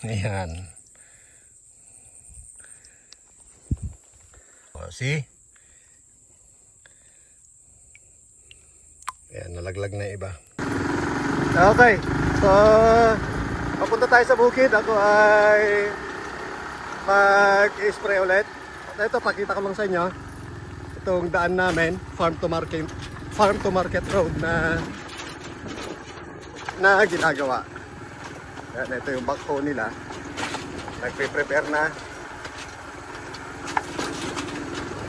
Ayan. O, see? Ayan, nalaglag na iba. Okay. So, papunta tayo sa bukid. Ako ay mag-spray ulit. At ito, pakita ko lang sa inyo. Itong daan namin, farm to market, farm to market road na na ginagawa. Yan, ito yung backhoe nila. Nagpe-prepare na.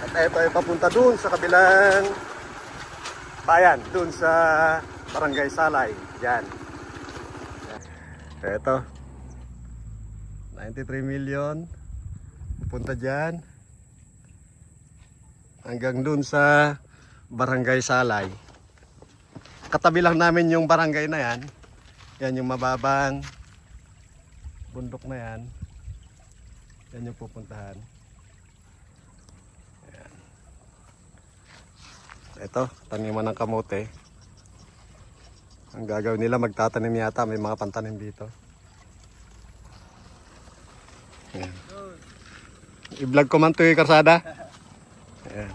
At ito ay papunta dun sa kabilang bayan, dun sa Barangay Salay. Yan. Ito. 93 million. Pupunta dyan. Hanggang dun sa Barangay Salay. Katabi lang namin yung barangay na yan. Yan yung mababang bundok na yan. Yan yung pupuntahan. Ayan. Ito, taniman ng kamote. Ang gagawin nila, magtatanim yata. May mga pantanim dito. Ayan. I-vlog ko man to yung karsada. Ayan.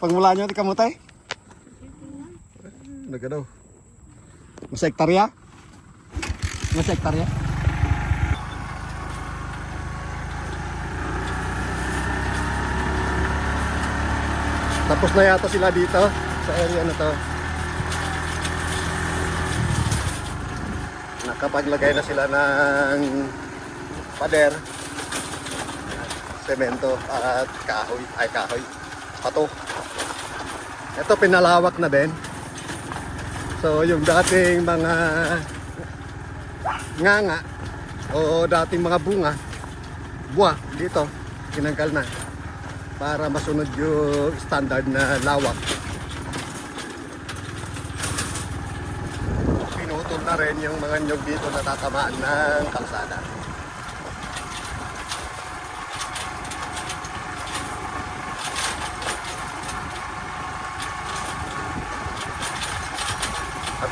Pagmula nyo, di kamutay? Ano Mas hektarya? Mas hektarya? Tapos na yata sila dito sa area na to. Nakapaglagay na sila ng pader, semento at kahoy, ay kahoy, pato. Ito pinalawak na din. So yung dating mga nganga o dating mga bunga, buwa dito, tinanggal na para masunod yung standard na lawak. Pinutol na rin yung mga nyog dito na tatamaan ng kalsada.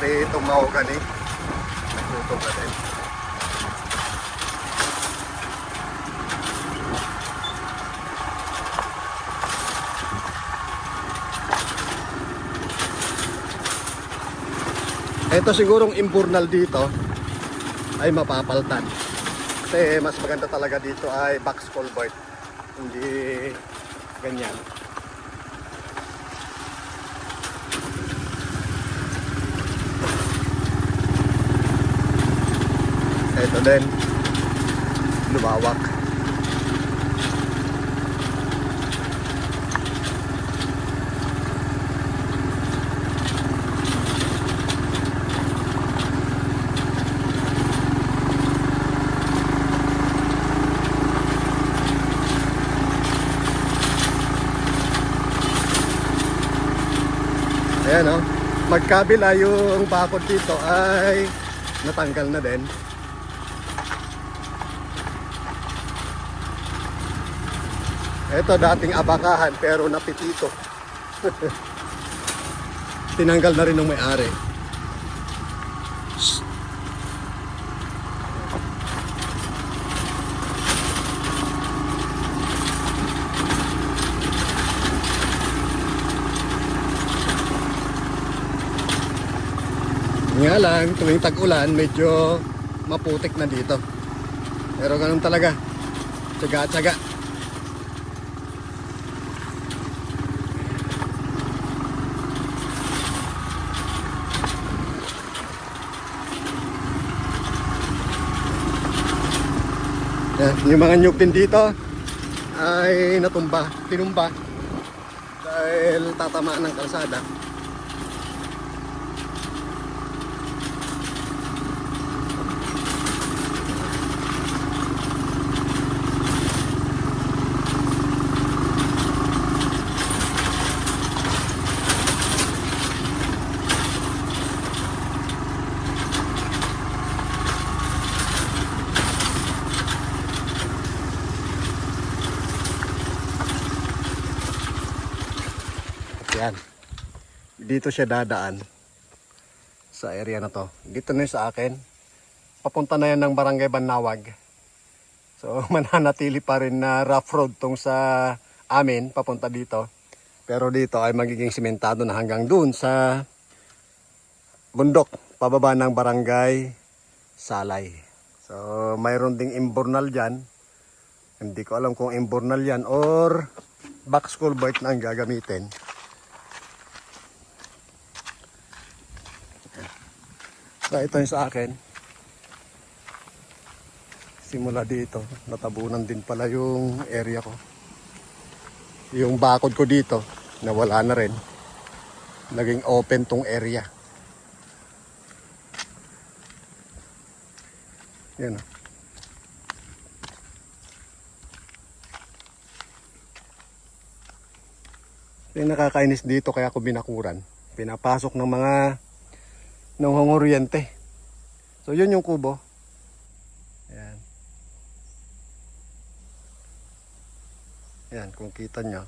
Pati itong mahogany, nagtutol na din. Ito sigurong impurnal dito ay mapapaltan. Kasi mas maganda talaga dito ay box culvert. Hindi ganyan. Ito din. Lumawak. Ayan o. Magkabila yung bakod dito ay natanggal na din. Ito dating abakahan pero napitito. Tinanggal na rin ng may-ari. Nga lang, tuwing tag-ulan, medyo maputik na dito. Pero ganun talaga. Tsaga-tsaga. Yan, yung mga nyug din dito ay natumba, tinumba dahil tatamaan ng kalsada. Yan. Dito siya dadaan sa area na to. Dito na sa akin. Papunta na yan ng Barangay Banawag. So mananatili pa rin na rough road tong sa amin papunta dito. Pero dito ay magiging simentado na hanggang dun sa bundok pababa ng Barangay Salay. So mayroon ding imbornal dyan. Hindi ko alam kung imbornal yan or back school bite na ang gagamitin. So ito yung sa akin. Simula dito, natabunan din pala yung area ko. Yung bakod ko dito, nawala na rin. Naging open tong area. Yan o. Yung nakakainis dito kaya ako binakuran. Pinapasok ng mga ng hongoryente. So yun yung kubo. Ayan. Ayan, kung kita nyo,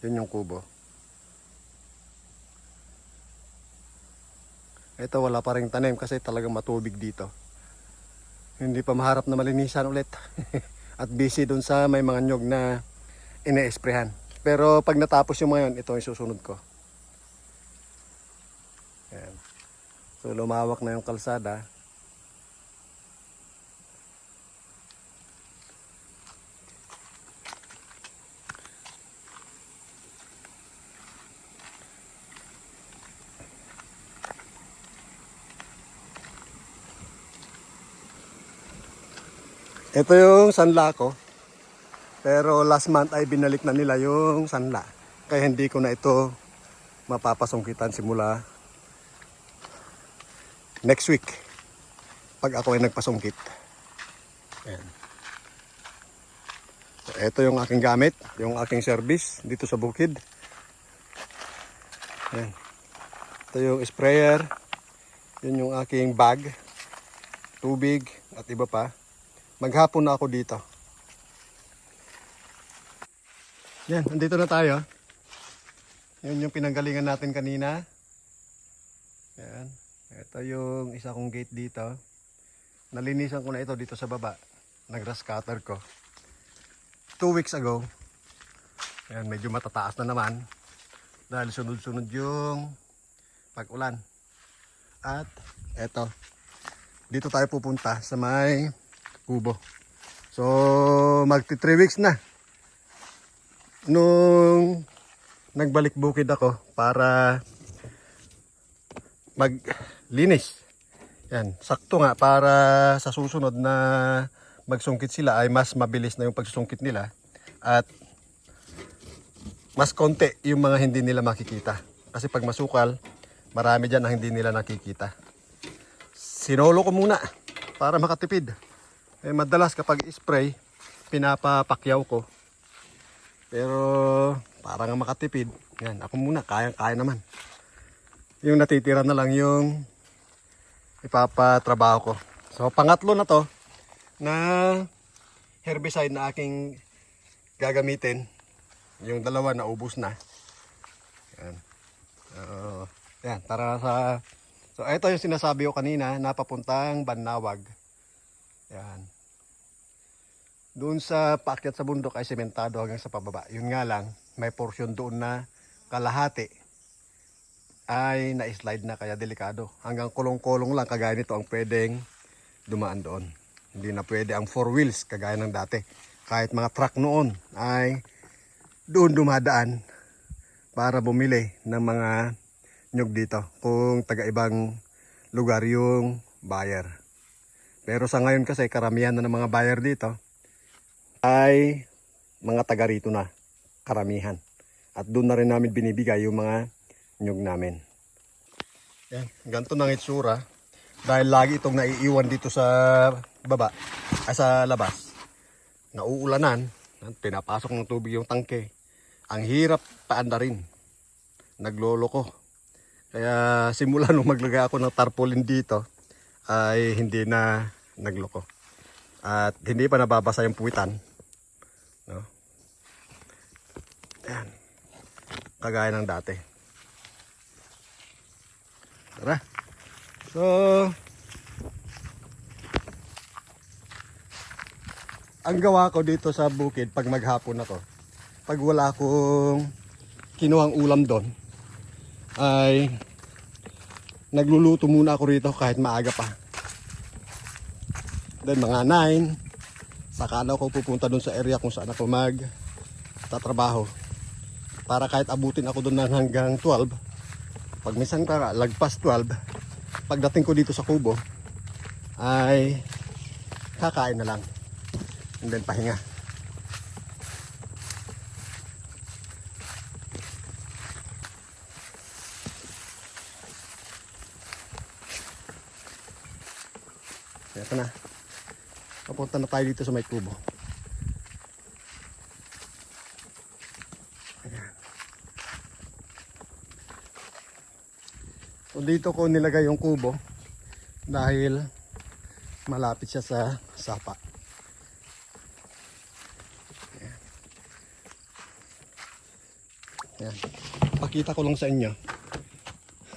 yun yung kubo. Ito wala pa rin tanim kasi talagang matubig dito. Hindi pa maharap na malinisan ulit. At busy dun sa may mga nyog na ine-esprehan. Pero pag natapos yung mga yun, ito yung susunod ko. So lumawak na yung kalsada. Ito yung sanla ko. Pero last month ay binalik na nila yung sanla. Kaya hindi ko na ito mapapasungkitan simula next week pag ako ay nagpasungkit. Ayan. So, ito yung aking gamit, yung aking service dito sa bukid. Ayan. Ito yung sprayer. Yun yung aking bag, tubig at iba pa. Maghapon na ako dito. Yan, andito na tayo. Yun yung pinanggalingan natin kanina. Yan. Ito yung isa kong gate dito. Nalinisan ko na ito dito sa baba. Nag-grass ko. Two weeks ago. Yan, medyo matataas na naman. Dahil sunod-sunod yung pag-ulan. At eto. Dito tayo pupunta sa may kubo. So, magti 3 weeks na. Nung nagbalik bukid ako para maglinis. Yan, sakto nga para sa susunod na magsungkit sila ay mas mabilis na yung pagsusungkit nila at mas konti yung mga hindi nila makikita. Kasi pag masukal, marami dyan ang hindi nila nakikita. Sinolo ko muna para makatipid. Eh, madalas kapag spray, pinapapakyaw ko. Pero para nga makatipid, yan, ako muna, kaya-kaya naman. Yung natitira na lang yung ipapatrabaho ko. So pangatlo na to na herbicide na aking gagamitin. Yung dalawa na ubos na. Yan. Uh, yan, tara sa So ito yung sinasabi ko kanina, napapuntang Banawag. Yan. Doon sa paakyat sa bundok ay sementado hanggang sa pababa. Yun nga lang, may portion doon na kalahati ay na-slide na kaya delikado. Hanggang kulong-kulong lang kagaya nito ang pwedeng dumaan doon. Hindi na pwede ang four wheels kagaya ng dati. Kahit mga truck noon ay doon dumadaan para bumili ng mga nyug dito kung taga ibang lugar yung buyer. Pero sa ngayon kasi karamihan na ng mga buyer dito ay mga taga rito na karamihan. At doon na rin namin binibigay yung mga nyug namin. Yan, ganito ng itsura. Dahil lagi itong naiiwan dito sa baba, ay sa labas. Nauulanan, pinapasok ng tubig yung tangke. Ang hirap paandarin. Naglolo ko. Kaya simula nung maglagay ako ng tarpaulin dito, ay hindi na nagloko. At hindi pa nababasa yung puwitan. No? Yan. Kagaya ng dati. Tara. So, ang gawa ko dito sa bukid pag maghapon ako, pag wala akong kinuhang ulam doon, ay nagluluto muna ako rito kahit maaga pa. Then mga 9, saka na ako pupunta doon sa area kung saan ako mag tatrabaho. Para kahit abutin ako doon ng hanggang 12, pag minsan ka lagpas 12, pagdating ko dito sa kubo, ay kakain na lang. And then pahinga. Ito na. Papunta na tayo dito sa may kubo. So dito ko nilagay yung kubo dahil malapit siya sa sapa. Ayan. Ayan. Pakita ko lang sa inyo.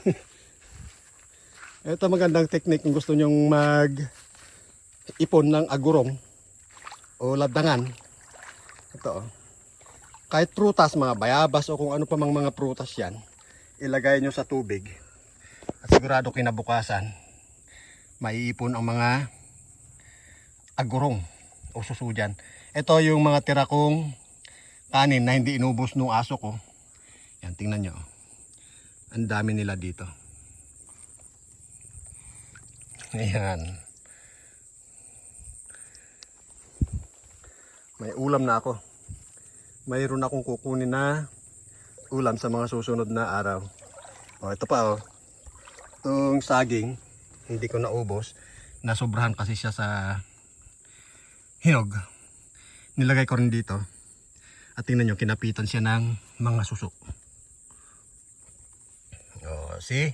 Ito magandang technique kung gusto nyong mag ipon ng agurong o labdangan. Ito oh. Kahit prutas, mga bayabas o kung ano pa mang mga prutas yan, ilagay nyo sa tubig. At sigurado kinabukasan, maiipon ang mga agurong o suso dyan. Ito yung mga tira kong kanin na hindi inubos nung aso ko. Yan, tingnan nyo. Ang dami nila dito. Ayan. May ulam na ako. Mayroon akong kukunin na ulam sa mga susunod na araw. O, ito pa oh. Itong saging, hindi ko naubos. Nasobrahan kasi siya sa hinog. Nilagay ko rin dito. At tingnan nyo, kinapitan siya ng mga suso. O, see?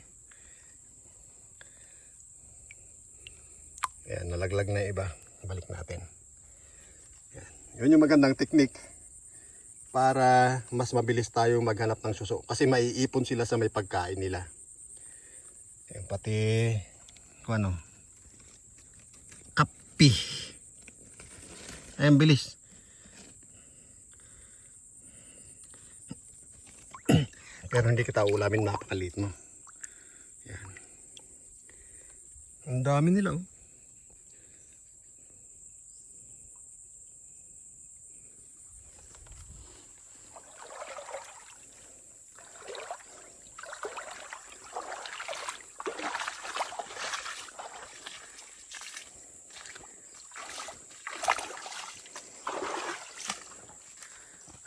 Ayan, nalaglag na iba. Balik natin. Ayan. Yun yung magandang technique para mas mabilis tayo maghanap ng suso. Kasi maiipon sila sa may pagkain nila. Ayan, pati ano, kapi. Ayan, bilis. Pero hindi kita ulamin, napakalit mo. Ayan. Ang dami nila oh.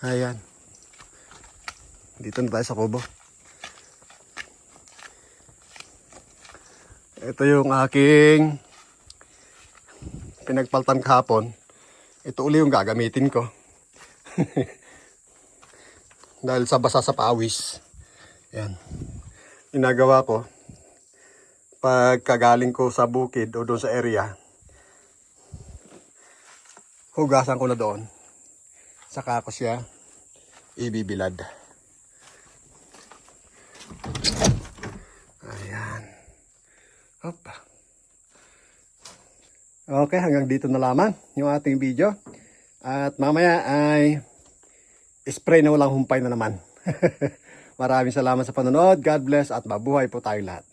Ayan. Dito na tayo sa kubo. Ito yung aking pinagpaltan kahapon. Ito uli yung gagamitin ko. Dahil sa basa sa pawis. Yan. Inagawa ko. Pagkagaling ko sa bukid o doon sa area, hugasan ko na doon. Saka ko siya ibibilad. Ayan. Hop. Okay, hanggang dito na lamang yung ating video. At mamaya ay spray na walang humpay na naman. Maraming salamat sa panonood. God bless at mabuhay po tayong lahat.